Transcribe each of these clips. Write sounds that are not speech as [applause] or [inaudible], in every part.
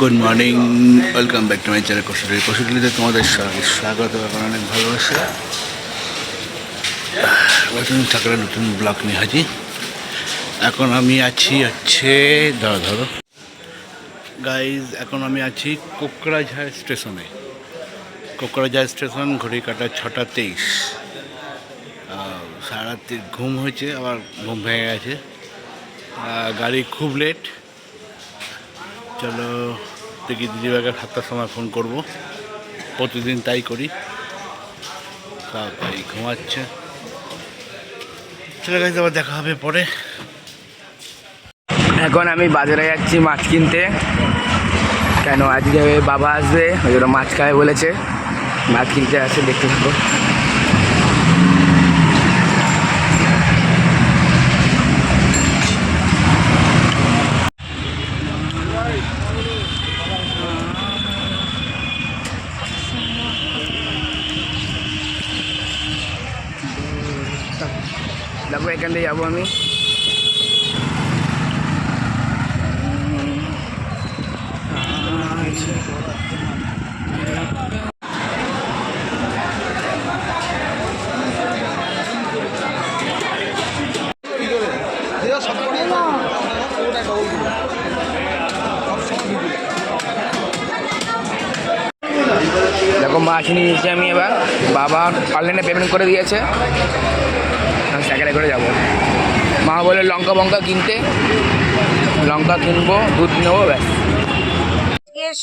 Good morning welcome back to my channel কষুরি কষুরিতে তোমাদের স্বাগত এবং অনেক ভালোবাসা। নতুন ঠাকুরের নতুন ব্লগ নিয়ে হাজি এখন আমি আছি হচ্ছে, ধরো ধরো। গাইজ এখন আমি আছি কোকরাঝাড় স্টেশনে। কোকরাঝাড় স্টেশন, ঘড়ি কাটা ছটা তেইশ। সারা ঘুম হয়েছে, আবার ঘুম ভেঙে গেছে। গাড়ি খুব লেট চলো, দেখি দিদিভাইকে সাতটার সময় ফোন করব। প্রতিদিন তাই করি। তাই ঘুমাচ্ছে। চলে গেছে আবার দেখা হবে পরে। এখন আমি বাজারে যাচ্ছি মাছ কিনতে। কেন? আজকে বাবা আসবে, ওই জন্য মাছ খায় বলেছে। মাছ কিনতে আসে, দেখতে থাকো দেখো যাব আমি। দেখো মাছ নিয়ে নিয়েছি আমি এবার। বাবা অনলাইনে পেমেন্ট করে দিয়েছে। আমি সাইকেলে করে যাব। বলে লঙ্কা বঙ্কা কিনতে। লঙ্কা কিনবো, দুধ নেব, ব্যাস।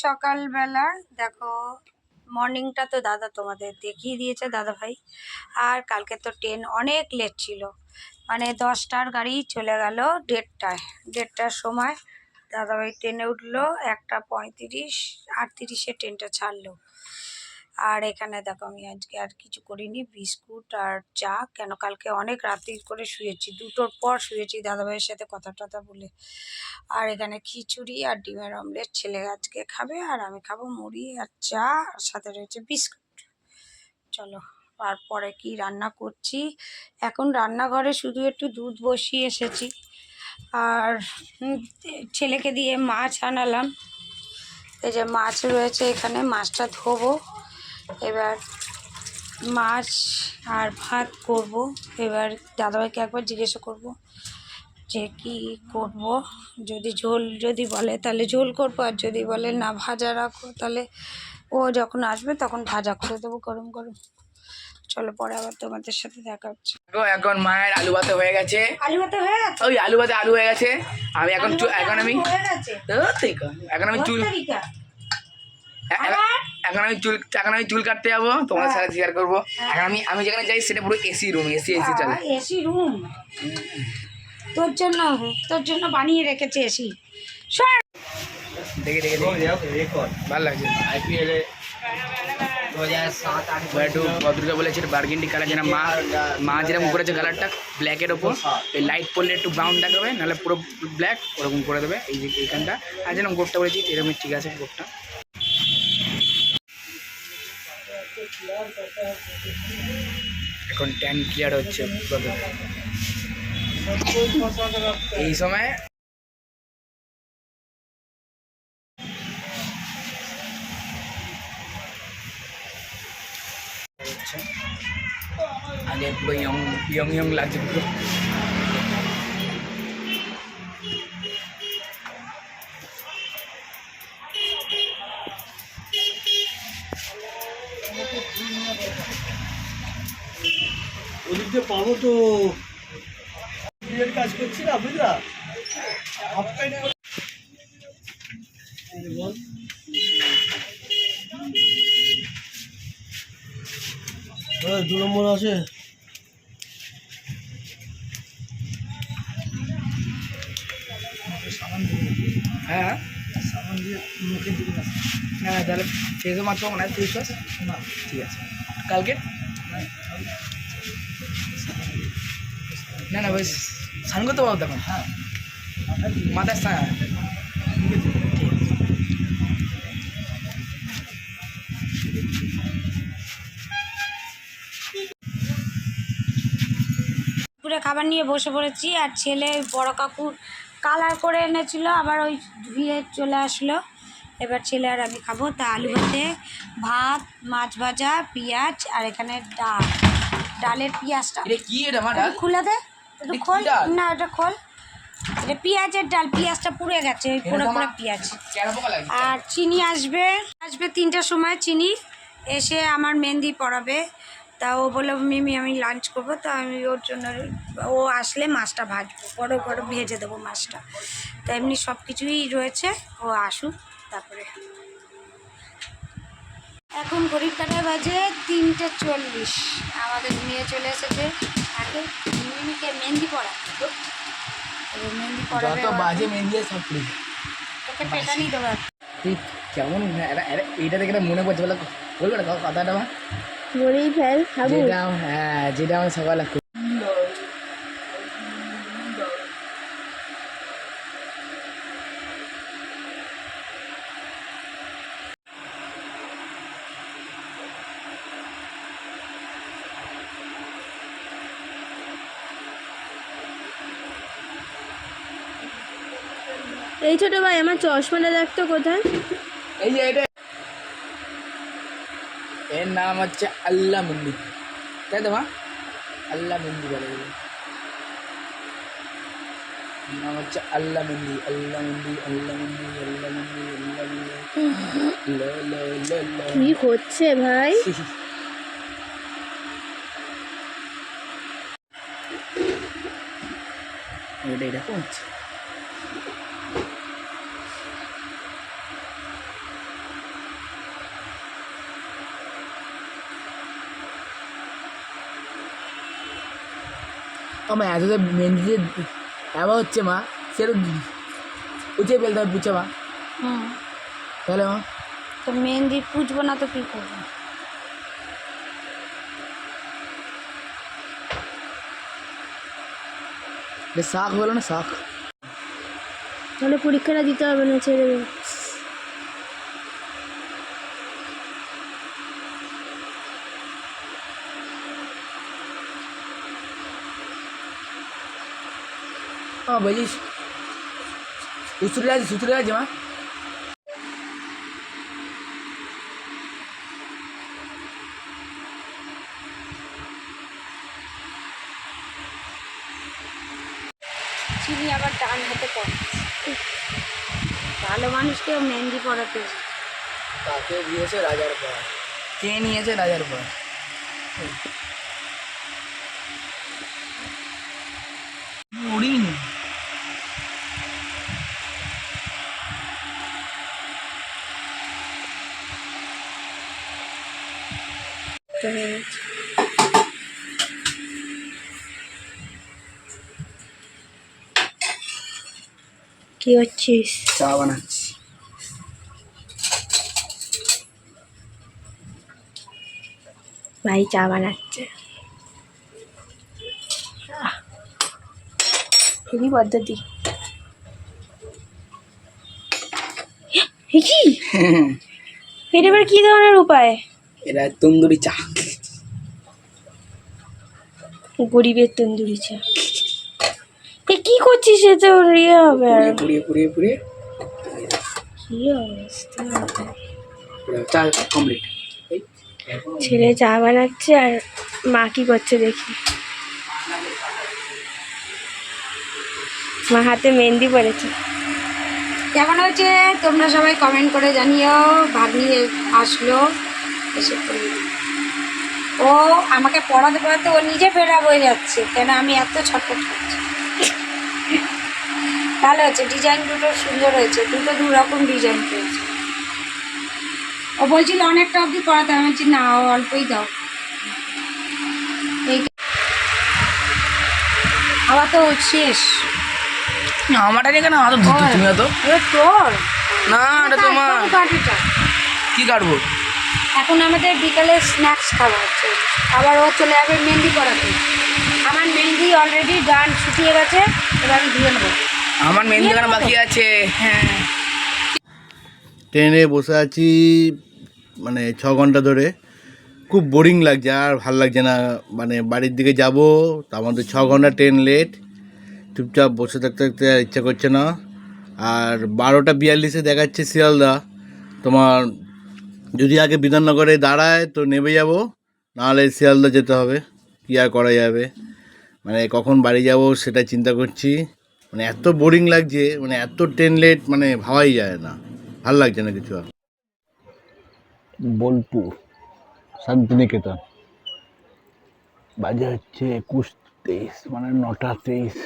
সকালবেলা, দেখো মর্নিংটা তো দাদা তোমাদের দেখিয়ে দিয়েছে, দাদা ভাই। আর কালকে তো ট্রেন অনেক লেট ছিল। মানে দশটার গাড়ি চলে গেল দেড়টায়। দেড়টার সময় দাদাভাই ট্রেনে উঠল, একটা পঁয়ত্রিশ, আটত্রিশে ট্রেনটা ছাড়লো। আর এখানে দেখো আমি আজকে আর কিছু করিনি, বিস্কুট আর চা, কেন কালকে অনেক রাত্রি করে শুয়েছি, দুটোর পর শুয়েছি দাদাভাইয়ের সাথে কথা টথা বলে। আর এখানে খিচুড়ি আর ডিমের অমলেট, ছেলে আজকে খাবে আর আমি খাব মুড়ি আর চা, আর সাথে রয়েছে বিস্কুট। চলো আর পরে কি রান্না করছি? এখন রান্নাঘরে শুধু একটু দুধ বসিয়ে এসেছি। আর ছেলেকে দিয়ে মাছ আনালাম। এই যে মাছ রয়েছে এখানে, মাছটা ধোবো। এবার মাছ আর ভাত করব। এবার দাদাভাইকে একবার জিজ্ঞাসা করব যে কি করব। যদি ঝোল যদি বলে তাহলে ঝোল করব আর যদি বলে না ভাজা রাখো তাহলে ও যখন আসবে তখন ভাজা করে দেবো গরম গরম। চলো পরে আবার তোমাদের সাথে দেখা হচ্ছে। দেখো এখন মায়ের আলু ভাতে হয়ে গেছে। আলু ভাতে হয়ে গেছে? ওই আলু ভাতে আলু হয়ে গেছে। আমি এখন এখন আমি। এখন আমি চুল এখন আমি চুল এখন আমি চুল কাটতে যাব তোমার সাথে শেয়ার করব। এখন আমি আমি যেখানে যাই সেটা পুরো এসি রুম এসি এসি চলে। এসি রুম তোর জন্য তোর জন্য বানিয়ে রেখেছে এসি সর। দেখে দেখে ভালো লাগছে। আইপিএলে ভদ্রকে বলেছে বার্গেন্ডি কালার যেন মা মা যেরকম করেছে কালারটা ব্ল্যাকের ওপর। এই লাইট পড়লে একটু ব্রাউন দেখাবে নাহলে পুরো ব্ল্যাক ওরকম করে দেবে। এই যে এইখানটা। আর যেরকম গোটটা বলেছি এরকম ঠিক আছে গোটটা। এখন ট্যাঙ্ক ক্লিয়ার হচ্ছে এই সময় আগে পুরো ইয়ং ইয়ং লাগছে পুরো। দিয়ে পাবো তো। কাজ করছি না বুঝলা? হাফ প্যান্ট পরে- এই যে বল। দু নম্বর আছে। হ্যাঁ। না। না তাহলে ফেসও মাত্র মনে হয় ফেস না ঠিক আছে। কালকে? না না বেশ স্নান করতে তখন হ্যাঁ। মাথায় স্নান দুপুরে খাবার নিয়ে বসে পড়েছি আর ছেলে বড় কাকুর কালার করে এনেছিল আবার ওই ধুয়ে চলে আসলো। এবার ছেলে আর আমি খাব তা আলু ভাতে ভাত মাছ ভাজা পেঁয়াজ আর এখানে ডাল। ডালের পেঁয়াজটা। খুলে দে। একটু খোল? না এটা খোল। এটা পেঁয়াজের ডাল পেঁয়াজটা পুড়ে গেছে পুরো পুরো পেঁয়াজ। আর চিনি আসবে আসবে তিনটার সময় চিনি এসে আমার মেহেন্দি পড়াবে। তা ও বলল মিমি আমি লাঞ্চ করব তো আমি ওর জন্য ও আসলে মাছটা ভাজবো বড় বড় ভেজে দেবো মাছটা। তা এমনি সব কিছুই রয়েছে ও আসুক তারপরে। এখন ঘড়ির কাটায় বাজে তিনটে চল্লিশ। আমাদের নিয়ে চলে এসেছে। আগে মিমিকে মেহেন্দি পড়া। তো মেহেন্দি পড়াবে যত বাজে মেহেন্দি সব পুড়ে তোকে পেটানি দেবো কেমন এটা দেখে মনে পড়ছে বলে বলবে না কথাটা বলেই ফেল যেটা হ্যাঁ যেটা আমার সকালে এই ছোট ভাই আমার চশমাটা দেখতো কোথায়। এই যে এটা। এর নাম হচ্ছে আল্লাহ মন্দির তাই তো মা? আল্লাহ মন্দির বলে। নাম হচ্ছে আল্লাহ মন্দির আল্লাহ মন্দির আল্লাহ মন্দির আল্লাহ মন্দির আল্লাহ লা। কি হচ্ছে ভাই? এটা এরকম হচ্ছে আমার এত যে মেহেন্দি যে এবার হচ্ছে মা সেটা উঁচে ফেলতে হবে বুঝছে মা। হুম। তাহলে মা? তো মেহেন্দি পুজবো না তো কী করব? শাক বলো না শাক? তাহলে পরীক্ষাটা দিতে হবে না ছেড়ে দে हाँ বলিস সুতুরে আছে সুতুরে আছে মা চিনি আবার ডান হাতে পড়াচ্ছে ভালো মানুষকেও মেহেন্দি পড়াতে তাকে দিয়েছে রাজার পর কে নিয়েছে রাজার পর কি হচ্ছিস? চা বানাচ্ছি। ভাই চা বানাচ্ছে। খুবই পদ্ধতি। কি? [laughs] এটা এবার কি ধরনের উপায়? এটা তন্দুরি চা। গরিবের তন্দুরি চা। করছিস সে তো ইয়ে হবে। আর পুড়িয়ে পুড়িয়ে পুড়িয়ে কি অবস্থা? চা কমপ্লিট ছেলে চা বানাচ্ছে আর মা কি করছে দেখি। মা হাতে মেহেন্দি পড়েছে কেমন হয়েছে? তোমরা সবাই কমেন্ট করে জানিও। ভাগ্নি আসলো এসে। ও আমাকে পড়াতে পড়াতে ও নিজে ফেরা হয়ে যাচ্ছে। কেন আমি এত ছটফট করছি? ভালো হয়েছে ডিজাইন দুটো সুন্দর হয়েছে দুটো দু রকম ডিজাইন পেয়েছে। ও বলছিল অনেকটা অবধি পড়াতে আমি বলছি না ও অল্পই দাও। এই আবার তো শেষ। আমারটা নিয়ে কেন তুমি তো তোর। না এটা তোমার। কি কাটবো? এখন আমাদের বিকালে স্ন্যাক্স খাওয়া হচ্ছে। আবার ও চলে যাবে মেহেন্দি করাতে। আমার মেহেন্দি অলরেডি ডান শুকিয়ে গেছে এবার আমি ধুয়ে নেব। আমার মেহেন্দি কেন বাকি আছে। হ্যাঁ। ট্রেনে বসে আছি মানে ছ ঘণ্টা ধরে। খুব বোরিং লাগছে আর ভালো লাগছে না। মানে বাড়ির দিকে যাব তার মধ্যে ছ ঘণ্টা ট্রেন লেট চুপচাপ বসে থাকতে থাকতে আর ইচ্ছা করছে না। আর বারোটা বিয়াল্লিশে দেখাচ্ছে শিয়ালদা। তোমার যদি আগে বিধাননগরে দাঁড়ায় তো নেমে যাব নাহলে শিয়ালদা যেতে হবে। কী আর করা যাবে? মানে কখন বাড়ি যাব সেটা চিন্তা করছি। মানে এত বোরিং লাগছে মানে এত ট্রেন লেট মানে ভাবাই যায় না। ভালো লাগছে না কিছু আর। বোলপুর, শান্তিনিকেতন। বাজে হচ্ছে একুশ তেইশ মানে নটা তেইশ।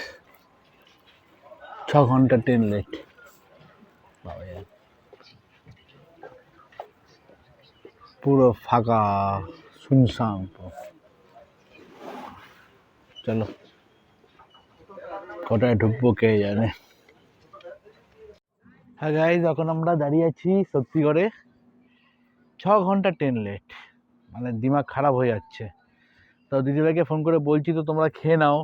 ছ ঘণ্টা ট্রেন লেট। পুরো ফাঁকা, শুনশান। চলো। কটায় ঢুকবো কে জানে। হ্যাঁ গাইজ এখন আমরা দাঁড়িয়ে আছি শক্তিগড়ে। ছ ঘণ্টা ট্রেন লেট মানে দিমাগ খারাপ হয়ে যাচ্ছে। তো দিদিভাইকে ফোন করে বলছি, তো তোমরা খেয়ে নাও।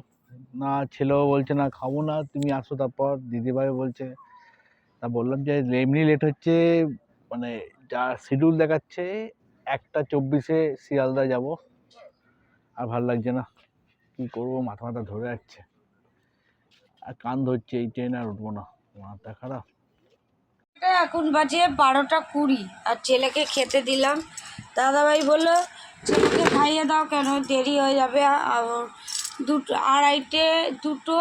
না, ছেলেও বলছে না, খাব না, তুমি আসো তারপর। দিদিভাই বলছে। তা বললাম যে, এমনি লেট হচ্ছে মানে যা শিডিউল দেখাচ্ছে, একটা চব্বিশে শিয়ালদা যাব। আর ভালো লাগছে না। কী করব? মাথা মাথা ধরে যাচ্ছে। আর কান ধরছে, এই ট্রেন আর উঠবো না। মাথা খারাপ। এখন বাজে বারোটা কুড়ি, আর ছেলেকে খেতে দিলাম। দাদাভাই বলল, ছেলেকে খাইয়ে দাও কেন? দেরি হয়ে যাবে। দুটো, আড়াইটে, দুটো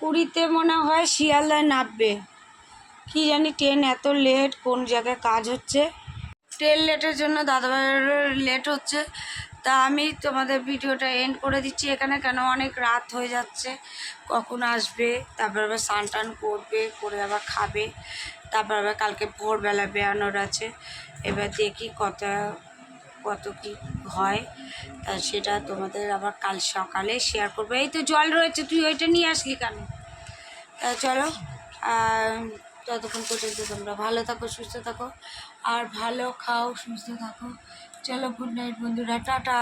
কুড়িতে মনে হয় শিয়ালদায় নামবে। কি জানি ট্রেন এত লেট কোন জায়গায় কাজ হচ্ছে। ট্রেন লেটের জন্য দাদাভাইয়ের লেট হচ্ছে। তা আমি তোমাদের ভিডিওটা এন্ড করে দিচ্ছি। এখানে কেন অনেক রাত হয়ে যাচ্ছে। কখন আসবে? তারপর আবার স্নান টান করবে, করে আবার খাবে। তারপর আবার কালকে ভোরবেলা বেরানোর আছে। এবার দেখি কত কত কি হয়। তা সেটা তোমাদের আবার কাল সকালে শেয়ার করবে। এই তো জল রয়েছে, তুই ওইটা নিয়ে আসলি কেন? তা চলো ততক্ষণ পর্যন্ত তোমরা ভালো থাকো, সুস্থ থাকো। আর ভালো খাও, সুস্থ থাকো। চলো গুড নাইট বন্ধুরা টাটা।